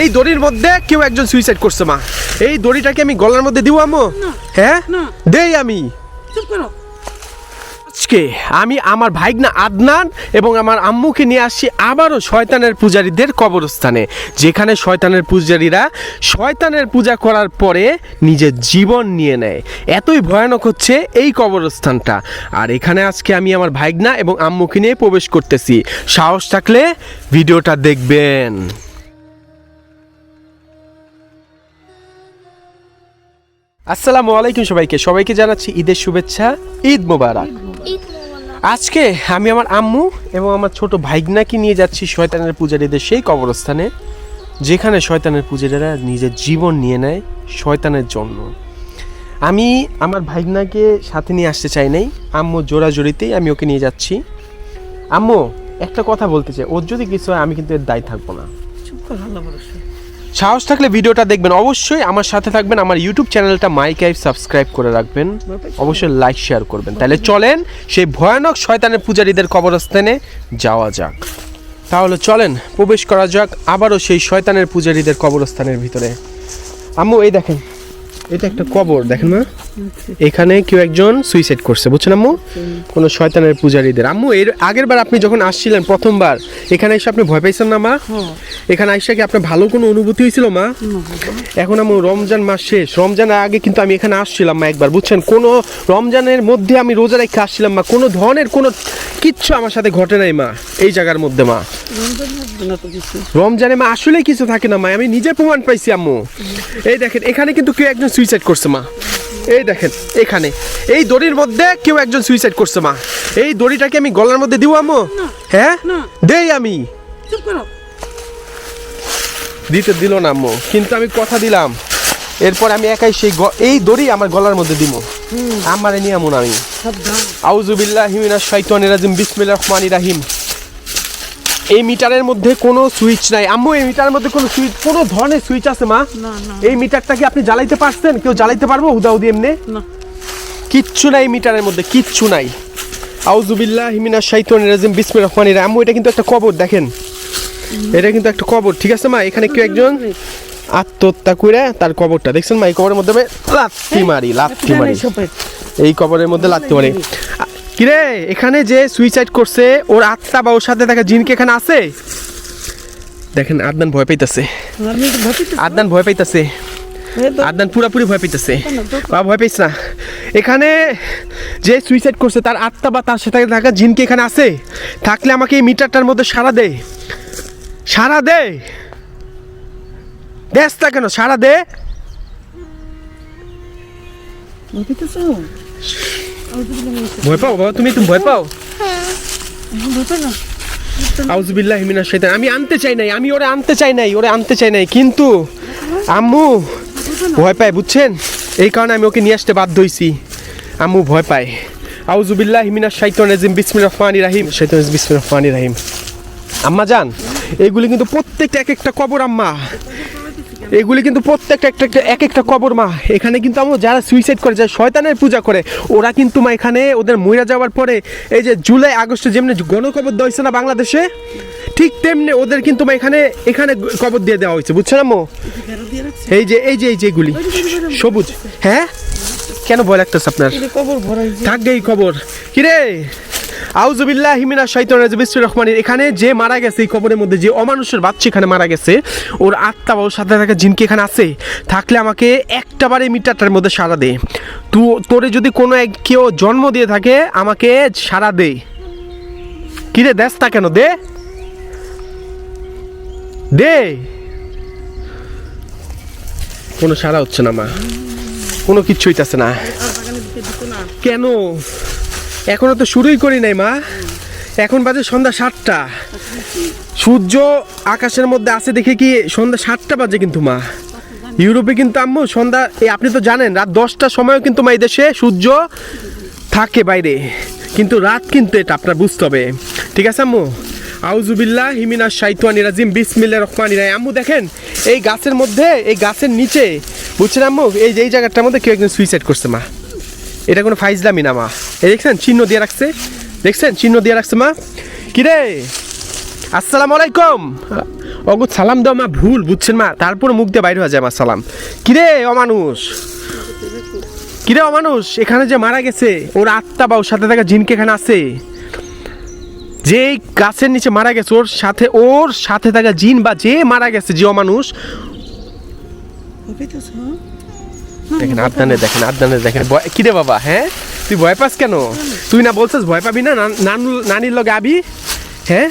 এই দড়ির মধ্যে কেউ একজন সুইসাইড করছে মা। এই দড়িটাকে আমি গলার মধ্যে দিব আম্মু? হ্যাঁ? দেই আমি। চুপ করো। আজকে আমি আমার ভাইগনা আদনান এবং আমার আম্মুকে নিয়ে আসছি আবারও শয়তানের পূজারীদের কবরস্থানে যেখানে শয়তানের পূজারীরা শয়তানের পূজা করার পরে নিজের জীবন নিয়ে নেয়। এতই ভয়ানক হচ্ছে এই কবরস্থানটা। আর এখানে আজকে আমি আমার ভাইগনা এবং আম্মুকে নিয়ে প্রবেশ করতেছি। সাহস থাকলে ভিডিওটা দেখবেন। আসসালামু আলাইকুম সবাইকে। সবাইকে জানাচ্ছি ঈদের শুভেচ্ছা। ঈদ মোবারক। আজকে আমি আমার আম্মু এবং আমার ছোট ভাইগনাকে নিয়ে যাচ্ছি শয়তানের পূজারীদের সেই কবরস্থানে যেখানে শয়তানের পূজারীরা নিজের জীবন নিয়ে নেয় শয়তানের জন্য। আমি আমার ভাইগনাকে সাথে নিয়ে আসতে চাই নাই। আম্মু জোড়াজোড়িতেই আমি ওকে নিয়ে যাচ্ছি। আম্মু একটা কথা বলতে চাই। ওর যদি কিছু হয় আমি কিন্তু এর দায় থাকব না। চুপ করো আল্লাহ সাহস থাকলে ভিডিওটা দেখবেন। অবশ্যই আমার সাথে থাকবেন, আমার ইউটিউব চ্যানেলটা মাইক আইভ সাবস্ক্রাইব করে রাখবেন। অবশ্যই লাইক, শেয়ার করবেন। তাহলে চলেন সেই ভয়ানক শয়তানের পূজারীদের কবরস্থানে যাওয়া যাক। তাহলে চলেন, প্রবেশ করা যাক আবারও সেই শয়তানের পূজারীদের কবরস্থানের ভিতরে। আম্মু, এই দেখেন, এটা একটা কবর, দেখেন না? এখানে কেউ একজন সুইসাইড করছে বুঝছেন আম্মু? কোনো শয়তানের পূজারীদের। আম্মু এর আগের বার আপনি যখন আসছিলেন প্রথমবার এখানে এসে আপনি ভয় পাইছেন না মা? হ্যাঁ। এখানে আইসা কি আপনার ভালো কোনো অনুভূতি হয়েছিল মা? এখন আমি রমজান মাস শেষ। রমজানের আগে কিন্তু আমি এখানে আসছিলাম মা একবার বুঝছেন? কোনো রমজানের মধ্যে আমি রোজা রেখে আসছিলাম মা। কোনো ধরনের কোনো কিচ্ছু আমার সাথে ঘটে নাই মা এই জায়গার মধ্যে মা। রমজান আসবে না তো কিছু। রমজানে মা আসলে কিছু থাকে না মা। আমি নিজে প্রমাণ পাইছি আম্মু। এই দেখেন এখানে কিন্তু কেউ একজন সুইসাইড করছে মা। এই দেখেন এখানে। এই দড়ির মধ্যে কেউ একজন সুইসাইড করছে মা। এই দড়িটাকে আমি গলার মধ্যে দিব আম্মু? হ্যাঁ। দেই আমি। দিতে দিল না আম্মু কিন্তু আমি কথা দিলাম। এরপর আমি একাই সেই এই দড়ি আমার গলার মধ্যে দিব। আমারে নিয়ে আমুন আমি আউজুবিল্লাহ হিমিনা শৈতানির রাজিম বিসমিল্লাহ রহমানির রাহিম। এই মিটারের মধ্যে কোনো সুইচ নাই। আম্মু এই মিটারের মধ্যে কোনো সুইচ কোনো ধরনের সুইচ আছে মা? এই মিটারটা কি আপনি জ্বালাইতে পারছেন? কেউ জ্বালাইতে পারব? হুদাহুদি এমনি? কিচ্ছু নাই মিটারের মধ্যে কিচ্ছু নাই। আউজুবিল্লাহ হিমিনা শৈতানির রাজিম বিসমিল্লাহ রহমানির রাহিম। আম্মু এটা কিন্তু একটা কবর দেখেন। এটা কিন্তু একটা কবর ঠিক আছে মা? এখানে কেউ একজন আত্মহত্যা করে তার কবরটা দেখছেন মা? এই কবরের মধ্যে লাত্তি মারি লাত্তি মারি। এই কবরের মধ্যে লাত্তি মারি। কিরে এখানে যে সুইসাইড করছে ওর আত্মা বা ওর সাথে দেখা জিনকে এখানে আছে? দেখেন আদনান ভয় পাইতেছে। আদনান ভয় পাইতেছে আদনান পুরাপুরি ভয় পাইতেছে। বা ভয় পাইছ না। এখানে যে সুইসাইড করছে তার আত্মা বা তার সাথে থাকা জিনকে এখানে আছে। থাকলে আমাকে এই মিটারটার মধ্যে সারা দে। সারা দে। দেশ না কেন? সারা দে। ভয় পাও বাবা? তুমি তুমি ভয় পাও? ভয় না হিমিনা শৈতান আমি আনতে চাই নাই আমি ওরে আনতে চাই নাই ওরে আনতে চাই নাই কিন্তু আম্মু ভয় পায় বুঝছেন? এই কারণে আমি ওকে নিয়ে আসতে বাধ্য হইছি। আম্মু ভয় পায়। আউজুবিল্লাহ হিমিনা শৈতান রাজিম বিসমির রহমানি রাহিম। শৈতান বিসমির রহমানি রাহিম। আম্মা জান এগুলি কিন্তু প্রত্যেকটা এক একটা কবর আম্মা। এগুলি কিন্তু প্রত্যেকটা একটা একটা এক একটা কবর, মা। এখানে কিন্তু আমরা যারা সুইসাইড করে, যারা শয়তানের পূজা করে, ওরা কিন্তু, মা, এখানে ওদের মইরা যাওয়ার পরে, এই যে জুলাই, আগস্টে যেমনি গণকবর দেওয়া হয়েছে না বাংলাদেশে, ঠিক তেমনি ওদের কিন্তু, মা, এখানে এখানে কবর দিয়ে দেওয়া হয়েছে। বুঝছ না মো এই যে এই যে এই যে এগুলি। সবুজ। হ্যাঁ? কেন ভয় লাগতেছে আপনার? থাকবে এই খবর কিরে? আউজুবিল্লাহ হিমিনা শৈতান বিশ্বর রহমানের। এখানে যে মারা গেছে, এই কবরের মধ্যে যে অমানুষের বাচ্চা এখানে মারা গেছে, ওর আত্মা বা সাথে থাকা জিনকি এখানে আছে। থাকলে আমাকে একটা বারে মিটারটার মধ্যে সারা দে। তু, তোরে যদি কোনো এক কেউ জন্ম দিয়ে থাকে, আমাকে সারা দে। কিরে দেশ তা কেন? দে। দে। কোনো সারা হচ্ছে না, মা। কোনো কিচ্ছু হইতাছে না। কেন? এখনও তো শুরুই করি নাই, মা। এখন বাজে সন্ধ্যা সাতটা। সূর্য আকাশের মধ্যে আছে দেখে কি সন্ধ্যা সাতটা বাজে কিন্তু, মা। ইউরোপে কিন্তু আম্মু সন্ধ্যা, এই আপনি তো জানেন, রাত দশটার সময়ও কিন্তু মা এই দেশে সূর্য থাকে বাইরে। কিন্তু রাত কিন্তু এটা, আপনার বুঝতে হবে। ঠিক আছে আম্মু? আউজুবিল্লাহ হিমিনা শাইতানি রাজিম বিসমিল্লাহ রহমানি রাহিম। আম্মু দেখেন, এই গাছের মধ্যে, এই গাছের নিচে, বুঝছেন আম্মু? এই যে, এই জায়গাটার মধ্যে কেউ একজন সুইসাইড করছে, মা। এটা কোনো ফাইজলামি না, মা। এই দেখছেন, চিহ্ন দিয়ে রাখছে। দেখছেন, চিহ্ন দিয়ে রাখছে মা। কিরে? আসসালামু আলাইকুম। অগো, সালাম দাও মা, ভুল, বুঝছেন মা। তারপরে মুখ দিয়ে বাইরে হয়ে যায় মা, সালাম। কিরে, অমানুষ? কিরে, অমানুষ? এখানে যে মারা গেছে, ওর আত্মা বা ওর সাথে থাকা জিনকে এখানে আছে। যে গাছের নিচে মারা গেছে, ওর সাথে ওর সাথে থাকা জিন বা যে মারা গেছে, যে অমানুষ দেখেন আদানে দেখেন আদানে দেখেন। ভয়- কিরে বাবা হ্যাঁ? তুই ভয় পাস কেন? তুই না বলছিস ভয় পাবি না? নানু নানির লগে আবি? হ্যাঁ?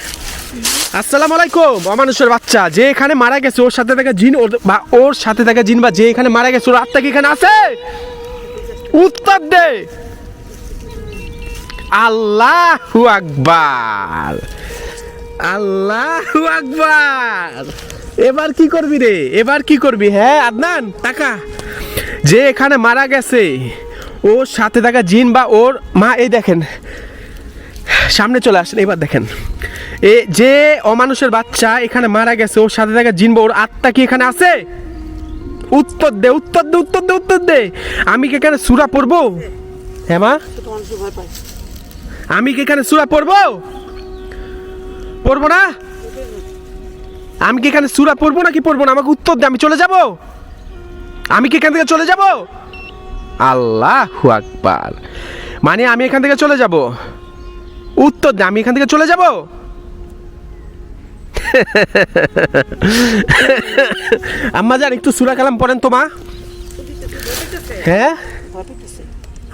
আসসালামু আলাইকুম অমানুষের বাচ্চা। যে এখানে মারা গেছে, ওর সাথে থাকা জিন ওর বা ওর সাথে থাকা জিন বা যে এখানে মারা গেছে, ওর আত্মা কি এখানে আছে? উত্তর দে। আল্লাহু আকবার। আল্লাহু আকবার। এবার কি করবি রে? এবার কি করবি? হ্যাঁ আদনান, টাকা। যে এখানে মারা গেছে, ওর সাথে থাকা জিন বা ওর মা, এই দেখেন, সামনে চলে আসেন, এবার দেখেন। এ যে অমানুষের বাচ্চা এখানে মারা গেছে, ওর সাথে থাকা জিন বা ওর আত্মা কি এখানে আছে? উত্তর দে উত্তর দে উত্তর দে উত্তর দে। আমি কি এখানে সুরা পড়ব? হ্যাঁ আমি কি এখানে সুরা পড়ব? পড়ব না? আমি কি এখানে সুরা পড়ব নাকি পড়ব না? আমাকে উত্তর দে, আমি চলে যাব? আমি কি এখান থেকে চলে যাব? আল্লাহ আকবার। মানে আমি এখান থেকে চলে যাব? উত্তর দে, আমি এখান থেকে চলে যাব? আম্মা যান, একটু সুরা কালাম পড়েন তো মা। হ্যাঁ?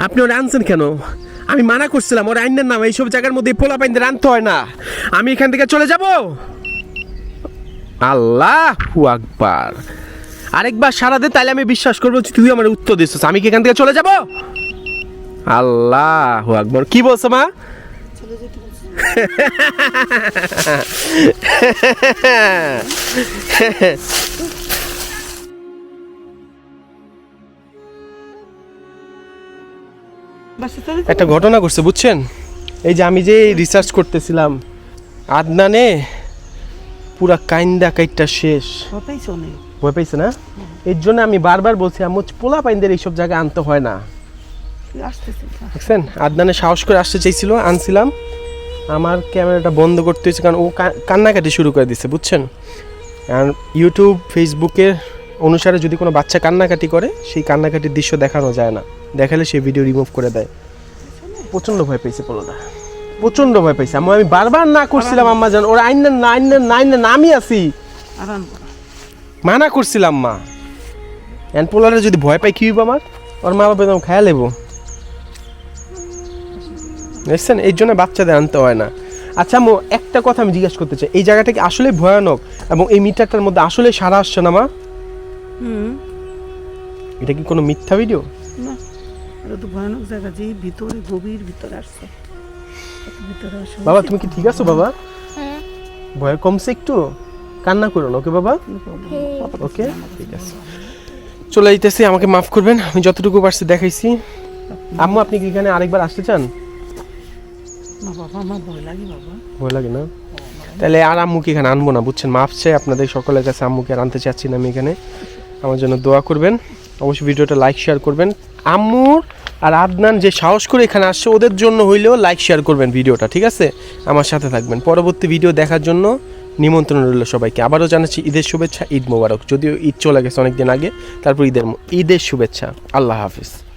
আপনি ওরা আনছেন কেন? আমি মানা করছিলাম, ওরা আইনের নাম, এইসব জায়গার মধ্যে পোলা পাইনদের আনতে হয় না। আমি এখান থেকে চলে যাব? আল্লাহ আকবার। আরেকবার সারা দে তাহলে আমি বিশ্বাস করব তুই আমার উত্তর দিচ্ছিস। আমি কি এখান থেকে চলে যাব? আল্লাহ আকবর। কি বলছো, মা? একটা ঘটনা ঘটছে, বুঝছেন? এই যে আমি যে রিসার্চ করতেছিলাম, আদনানে পুরা কাইন্দা কাইটটা শেষ। ভয় পাইছো না? এর জন্য আমি বারবার বলছি আমি পোলা পাইনদের এইসব জায়গায় আনতে হয় না। দেখছেন? আদনানে সাহস করে আসতে চাইছিল আনছিলাম। আমার ক্যামেরাটা বন্ধ করতে হয়েছে কারণ ও কান্নাকাটি শুরু করে দিচ্ছে বুঝছেন? আর ইউটিউব ফেসবুকের অনুসারে যদি কোনো বাচ্চা কান্নাকাটি করে সেই কান্নাকাটির দৃশ্য দেখানো যায় না। দেখালে সেই ভিডিও রিমুভ করে দেয়। প্রচণ্ড ভয় পেয়েছে পোলোটা। প্রচণ্ড ভয় পেয়েছে। আমি আমি বারবার না করছিলাম আম্মা জান ওরা আইন না আইন না আইন না আমি আছি। আরাম করা। মানা করছিলাম মা। এন পোলারে যদি ভয় পাই কি হইব আমার? ওর মা বাবা একদম খায়া লেবো দেখছেন? এই জন্য বাচ্চাদের আনতে হয় না। আচ্ছা মো একটা কথা আমি জিজ্ঞেস করতে চাই। এই জায়গাটা কি আসলে ভয়ানক? এবং এই মিটারটার মধ্যে আসলে সারা আসছে না মা? এটা কি কোনো মিথ্যা ভিডিও? না এটা তো ভয়ানক জায়গা। যে ভিতরে গভীর ভিতরে আসছে। ভিতরে বাবা তুমি কি ঠিক আছো বাবা? ভয় কমছে একটু? কান্না করো না ওকে বাবা? ওকে ঠিক আছে। চলে যাইতেছি আমাকে মাফ করবেন আমি যতটুকু পারছি দেখাইছি। আম্মু আপনি কি এখানে আরেকবার আসতে চান? না বাবা আমার ভয় লাগে বাবা। ভয় লাগে না? তাহলে আর আম্মুকে এখানে আনব না বুঝছেন? মাপ চাই আপনাদের সকলের কাছে আম্মুকে আর আনতে চাচ্ছি না আমি এখানে। আমার জন্য দোয়া করবেন। অবশ্যই ভিডিওটা লাইক শেয়ার করবেন। আম্মুর আর আদনান যে সাহস করে এখানে আসছে ওদের জন্য হইলেও লাইক শেয়ার করবেন ভিডিওটা ঠিক আছে? আমার সাথে থাকবেন। পরবর্তী ভিডিও দেখার জন্য নিমন্ত্রণ রইল সবাইকে। আবারও জানাচ্ছি ঈদের শুভেচ্ছা, ঈদ মোবারক। যদিও ঈদ চলে গেছে অনেকদিন আগে, তারপর ঈদের ঈদের শুভেচ্ছা। আল্লাহ হাফিজ।